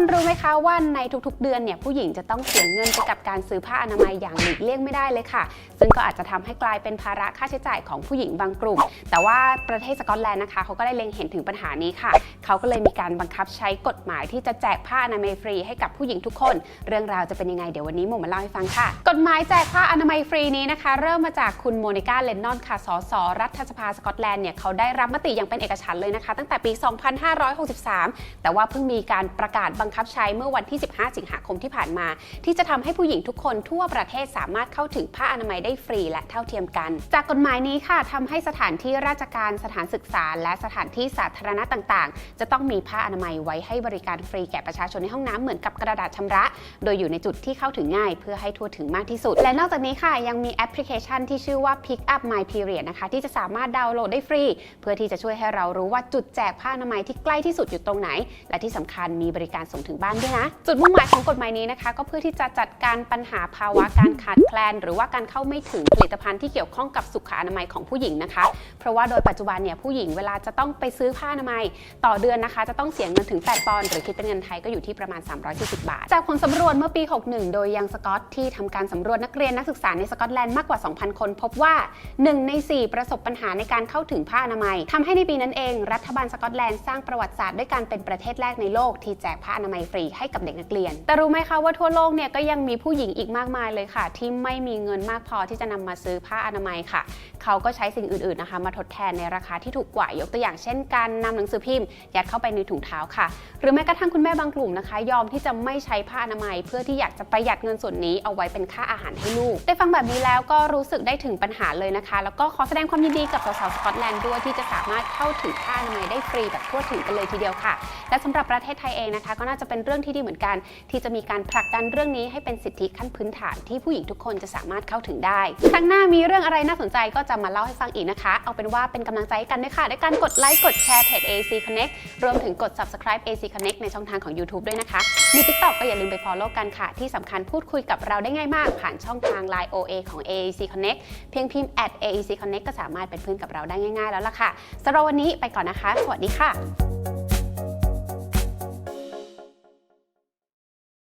คนรู้ไหมคะว่าในทุกๆ เดือนเนี่ยผู้หญิงจะต้องเสียเงินไปกับการซื้อผ้าอนามัยอย่างหลีกเลี่ยงไม่ได้เลยค่ะ ซึ่งก็อาจจะทำให้กลายเป็นภาระค่าใช้จ่ายของผู้หญิงบางกลุ่ม แต่ว่าประเทศสกอตแลนด์นะคะเขาก็ได้เล็งเห็นถึงปัญหานี้ค่ะ เขาก็เลยมีการบังคับใช้กฎหมายที่จะแจกผ้าอนามัยฟรีให้กับผู้หญิงทุกคน เรื่องราวจะเป็นยังไงเดี๋ยววันนี้โมมาเล่าให้ฟังค่ะ กฎหมายแจกผ้าอนามัยฟรีนี้นะคะ เริ่มมาจากคุณโมนิกาเลนนอนค่ะสสรัฐสภาสกอตแลนด์เนี่ยเขาได้รับมติอย่างเป็นเอกฉันท์เลยนะคะ ตั้งแต่ปี 2563 แต่ว่าเพิ่งมีการประกาศบังคับใช้เมื่อวันที่ 15 สิงหาคมที่ผ่านมา ที่จะทำให้ผู้หญิงทุกคนทั่วประเทศสามารถเข้าถึงผ้าอนามัยได้ฟรีและเท่าเทียมกัน จากกฎหมายนี้ค่ะทำให้สถานที่ราชการสถานศึกษา และสถานที่สาธารณะต่างๆ จะต้องมีผ้าอนามัยไว้ให้บริการฟรีแก่ประชาชนในห้องน้ำเหมือนกับกระดาษชำระ โดยอยู่ในจุดที่เข้าถึงง่าย เพื่อให้ทั่วถึงมากที่สุด และนอกจากนี้ค่ะยังมีแอปพลิเคชันที่ชื่อว่า Pick Up My Period นะคะที่จะสามารถดาวน์โหลดได้ฟรี เพื่อที่จะช่วยให้เรารู้ว่าจุดแจกผ้าอนามัยที่ใกล้ที่สุดอยู่ตรงไหน และที่สำคัญมีบริการส่งถึงบ้านด้วยนะ จุดมุ่งหมายของกฎหมายนี้นะคะ ก็เพื่อที่จะจัดการปัญหาภาวะการขาดแคลน หรือว่าการเข้าไม่ถึงผลิตภัณฑ์ที่เกี่ยวข้องกับสุขอนามัยของผู้หญิงนะคะ เพราะว่าโดยปัจจุบันเนี่ยผู้หญิงเวลาจะต้องไปซื้อผ้าอนามัย ต่อเดือนนะคะ จะต้องเสียเงินถึง 8 ปอนด์หรือคิดเป็นเงินไทยก็อยู่ที่ประมาณ 340 บาท จากผลสำรวจเมื่อปี 61 โดยยังสกอตที่ทำการสำรวจนักเรียนนักศึกษาในสกอตแลนด์มากกว่า 2,000 คน พบว่า 1 ใน 4 ประสบปัญหาในการเข้าถึงผ้าอนามัยทำให้ในปีนั้นเอง รัฐบาลสกอตแลนด์สร้างประวัติศาสตร์ด้วยการเป็นประเทศแรกในโลกที่แจกผ้าอนามัยฟรีให้กับเด็กนักเรียน แต่รู้ไหมคะว่าทั่วโลกเนี่ยก็ยังมีผู้หญิงอีกมากมายเลยค่ะ ที่ไม่มีเงินมากพอที่จะนำมาซื้อผ้าอนามัยค่ะ เขาก็ใช้สิ่งอื่นๆนะคะ มาทดแทนในราคาที่ถูกกว่ายกตัวอย่างเช่นการนำหนังสือพิมพ์ยัดเข้าไปในถุงเท้าค่ะ หรือแม้กระทั่งคุณแม่บางกลุ่มนะคะ ยอมที่จะไม่ใช้ผ้าอนามัย เพื่อที่อยากจะประหยัดเงินส่วนนี้เอาไว้เป็นค่าอาหารให้ลูก ได้ฟังแบบนี้แล้วก็รู้สึกได้ถึงปัญหาเลยนะคะ แล้วก็ขอแสดงความยินดีกับสาวๆสกอตแลนด์ด้วยที่จะสามารถเข้าถึงผ้าอนามัยได้ฟรีแบบทั่วถึงกันเลยทีเดียวค่ะ และสำหรับประเทศไทยเองนะคะก็น่าจะเป็นเรื่องที่ดีเหมือนกัน ที่จะมีการผลักดันเรื่องนี้ให้เป็นสิทธิขั้นพื้นฐานที่ผู้หญิงทุกคนจะสามารถเข้าถึงได้ครั้งหน้ามีเรื่องอะไรน่าสนใจก็จะมาเล่าให้ฟังอีกนะคะ เอาเป็นว่าเป็นกำลังใจให้กันด้วยค่ะด้วยการกดไลค์กดแชร์เพจ AC Connect รวมถึงกด subscribe AC Connect ในช่องทางของ YouTube ด้วยนะคะ มี TikTok ก็อย่าลืมไป follow กันค่ะ ที่สำคัญพูดคุยกับเราได้ง่ายมาก ผ่านช่องทาง Line OA ของ AAC Connect เพียงพิมพ์ at AAC Connect ก็สามารถเป็นเพื่อนกับเราได้ง่ายๆแล้วล่ะค่ะสำหรับวันนี้ไปก่อนนะคะ สวัสดีค่ะ